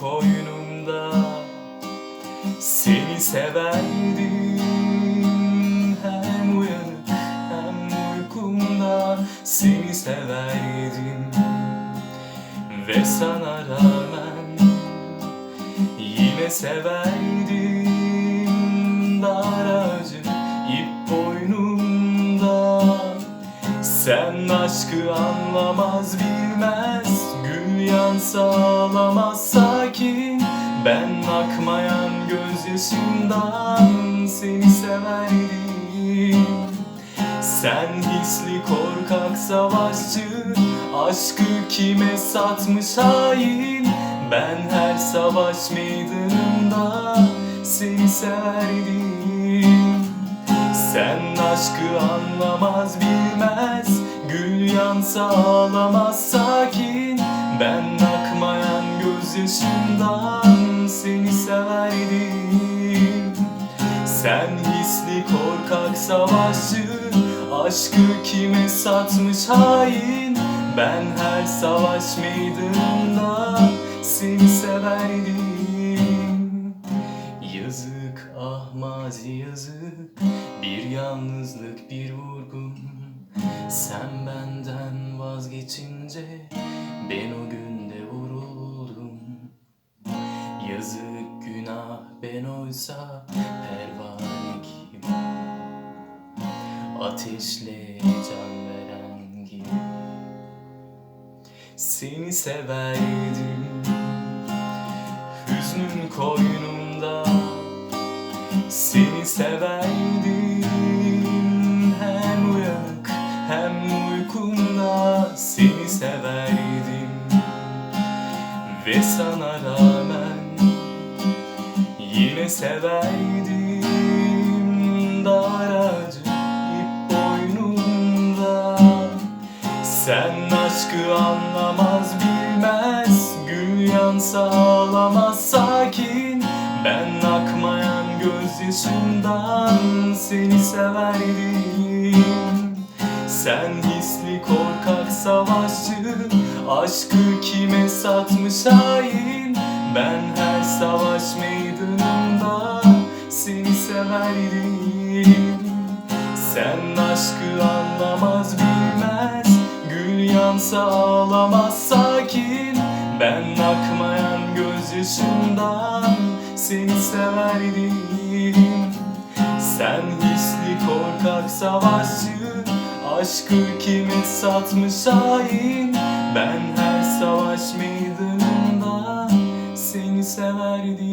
koynumda. Seni severdim Hem uyanık hem uykumda. Seni severdim Ve sana rağmen Yine severdim. Dar ip boynumda. Sen aşkı anlamaz bilmez Gül yansa ağlamaz sakin. Ben akmayan gözyaşımdan Seni severdim sen hisli korkak savaşçı Aşkı kime satmış hain? Ben her savaş meydanında Seni severdim Sen aşkı anlamaz bilmez. Gül yansa ağlamaz sakin Ben akmayan gözyaşımdan Seni severdim. Sen hisli korkak savaşçı Aşkı kime satmış hain? Ben her savaş meydanında Seni severdim. Yazık ah mazi yazık Bir yalnızlık bir vurgun. Sen benden vazgeçince Ben o Yazık günah ben oysa pervane gibi Ateşle can veren gibi Seni severdim Hüznün koynumda. Seni severdim Hem uyanık hem uykumda Seni severdim Ve sana rağmen severdim Dar ağacı ip boynumda Sen aşkı anlamaz bilmez. Gül yansa ağlamaz sakin. Ben akmayan gözyaşımdan Seni severdim. Sen hisli korkak savaşçı Aşkı kime satmış hain? Ben her savaş meydanında Seni severdim. Sen aşkı anlamaz bilmez. Gül yansa ağlamaz sakin. Ben akmayan gözyaşımdan Seni severdim. Sen hisli korkak savaşçı Aşkı kime satmış hain? Ben her savaş meydanında Severdim